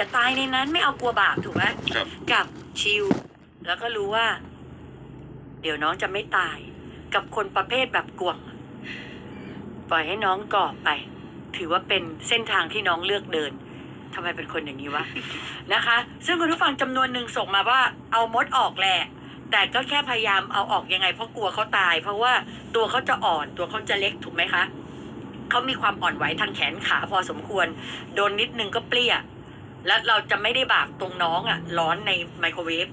อย่าตายในนั้นไม่เอากลัวบาปถูกไหมครับ กับชิลแล้วก็รู้ว่า เดี๋ยวน้องจะไม่ตาย กับคนประเภทแบบกวงปล่อยให้น้องกรอบไป ถือว่าเป็นเส้นทางที่น้องเลือกเดินทำไมเป็นคนอย่างนี้วะ นะคะ ซึ่งคุณผู้ฟังจำนวนหนึ่งส่งมาว่า เอามดออกแหละแต่ก็แค่พยายามเอาออกยังไง เพราะกลัวเขาตาย เพราะว่าตัวเขาจะอ่อนตัวเขาจะเล็กถูกไหมคะเขามีความอ่อนไหวทางแขนขาพอสมควร โดนนิดนึงก็เปรี้ย แล้วเราจะไม่ได้บากตรงน้องอะร้อนในไมโครเวฟ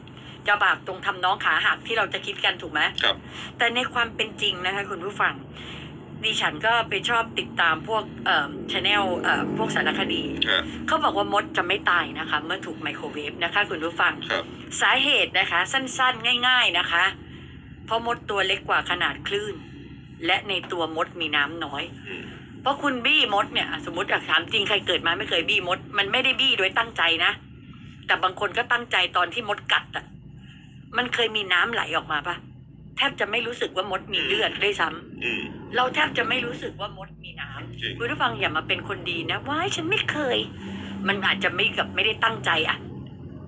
จะบากตรงทำน้องขาหักที่เราจะคิดกันถูกไหมครับ แต่ในความเป็นจริงนะคะคุณผู้ฟังดิฉันก็ไปชอบติดตามพวกเอ่อชแนลเอ่อพวกสารคดีฮะเขาบอกว่ามดจะไม่ตายนะคะ เมื่อถูกไมโครเวฟนะคะ คุณผู้ฟังครับสาเหตุนะคะ สั้นๆ ง่าย ๆนะคะ เพราะมดตัวเล็กกว่าขนาดคลื่น และในตัวมดมีน้ำน้อยอืม เพราะคุณบี้มดเนี่ยสมมติอยากถามจริงใครเกิดมาไม่เคยบี้มด มันไม่ได้บี้โดยตั้งใจนะ แต่บางคนก็ตั้งใจตอนที่มดกัดอะมันเคยมีน้ำไหลออกมาปะแทบจะไม่รู้สึกว่ามดมีเลือดด้วยซ้ำอืมเราแทบจะไม่รู้สึกว่ามดมีน้ำจริงคุณผู้ฟังอย่ามาเป็นคนดีนะว้ายฉันไม่เคย มันอาจจะไม่กับไม่ได้ตั้งใจอะ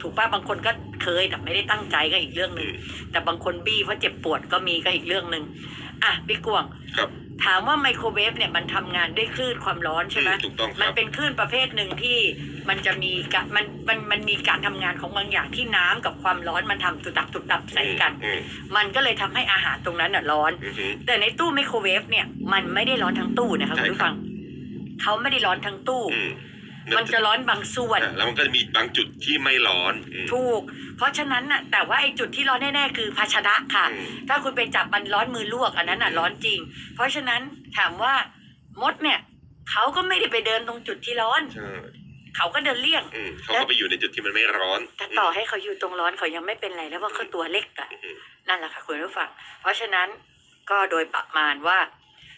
ถูกป่ะบางคนก็เคยแต่ไม่ได้ตั้งใจก็อีกเรื่องหอืนึ่งมแต่บางคนบี้เพราะเจ็บปวดก็มีก็อีกเรื่องหนึ่งอะพี่กวงครับ ถามว่าไมโครเวฟเนี่ยมันทำงานด้วยคลื่นความร้อนใช่ไหมอืถูกต้องคมัรันบเป็นคลื่นประเภทหนึ่งที่มันจะมีกะมันมันมันมีการทำงานของบางอย่างที่น้ำกับความร้อนมันทำตุดับตุดับใส่กันอืมมันก็เลยทำให้อาหารตรงนั้นน่ะร้อนอืมอืมแต่ในตู้ไมโครเวฟเนี่ยมันไม่ได้ร้อนทั้งตู้นะคะใช่คุณผู้ฟังเขาไม่ได้ร้อนทั้งตู้อื มมันจะร้อนบางส่วนอะแล้วมันก็จะมีบางจุดที่ไม่ร้อนอืมถูก เพราะฉะนั้นน่ะแต่ว่าไอ้จุดที่ร้อนแน่ๆคือภาชนะค่ะอืมถ้าคุณไปจับมันร้อนมือลวกอันนั้นน่ะร้อนจริง เพราะฉะนั้นถามว่ามดเนี่ยเขาก็ไม่ได้ไปเดินตรงจุดที่ร้อนใช่เขาก็เดินเลี่ยงอืมเขาก็ไปอยู่ในจุดที่มันไม่ร้อนแต่ต่อให้เขาอยู่ตรงร้อนเขายังไม่เป็นไรแล้วว่าเขาตัวเล็กอะอืมนั่นแหละค่ะคุณผู้ฟังเพราะฉะนั้นก็โดยประมาณว่า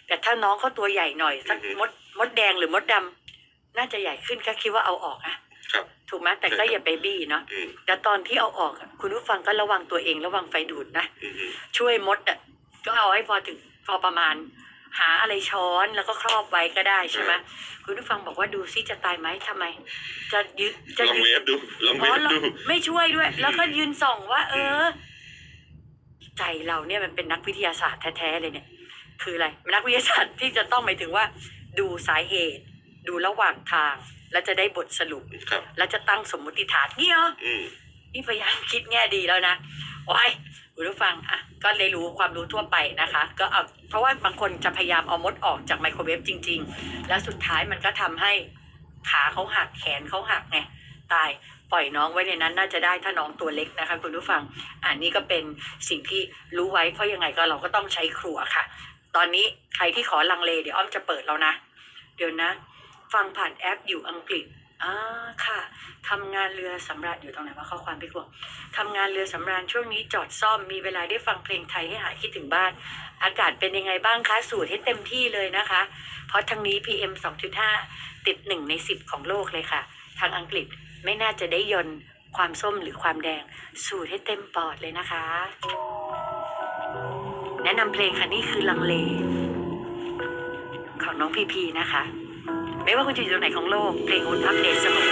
แต่ถ้าน้องเขาตัวใหญ่หน่อยสักมดมดแดงหรือมดดำ น่าจะใหญ่ขึ้นก็คิดว่าเอาออกนะครับ ถูกไหมแต่ก็อย่าไปบี้เนาะอืมแต่ตอนที่เอาออกอะคุณผู้ฟังก็ระวังตัวเองระวังไฟดูดนะ อืมอืมช่วยมดอะก็เอาให้พอถึงพอประมาณ หาอะไรช้อนแล้วก็ครอบไว้ก็ได้ใช่ไหมคุณผู้ฟังบอกว่าดูซิจะตายไหมทำไม จะยึดจะลองยึดเวฟดูลองเวอ๋อฟเราดู ไม่ช่วยด้วย แล้วก็ยืนส่องว่า เออ ใจเราเนี่ยมันเป็นนักวิทยาศาสตร์แท้ๆเลยเนี่ย คืออะไรนักวิทยาศาสตร์ที่จะต้องหมายถึงว่า ดูสาเหตุ ดูระหว่างทาง แล้วจะได้บทสรุป ครับแล้วจะตั้งสมมติฐานเนี่ยเหรออืมนี่พยายามคิดแง่ดีแล้วนะโอ้ยคุณผู้ฟังอะก็เลยรู้ความรู้ทั่วไปนะคะ ก็เอาเพราะว่าบางคนจะพยายามเอามดออกจากไมโครเวฟจริง ๆ แล้วสุดท้ายมันก็ทำให้ขาเขาหักแขนเขาหักไงตายปล่อยน้องไว้ในนั้นน่าจะได้ถ้าน้องตัวเล็กนะคะ คุณผู้ฟังอันนี้ก็เป็นสิ่งที่รู้ไว้เพราะยังไงก็เราก็ต้องใช้ครัวค่ะ ตอนนี้ใครที่ขอลังเลเดี๋ยวอ้อมจะเปิดแล้วนะ เดี๋ยวนะ ฟังผ่านแอปอยู่อังกฤษอ่าค่ะทำงานเรือสำราญอยู่ตรงไหนวะข้อความพี่กวงทำงานเรือสำราญช่วงนี้จอดซ่อมมีเวลาได้ฟังเพลงไทยให้หายคิดถึงบ้าน อากาศเป็นยังไงบ้างคะสูตรให้เต็มที่เลยนะคะ เพราะทางนี้ PM 2.5 ติดหนึ่งในสิบของโลกเลยค่ะ ทางอังกฤษไม่น่าจะได้ยนความส้มหรือความแดง สูตรให้เต็มปอดเลยนะคะ แนะนำเพลงค่ะนี่คือลังเล ของน้องพีพีนะคะ ไม่ว่าคุณจะอยู่ตรงไหนของโลกเพลงอุ่นอัปเดตเสมอ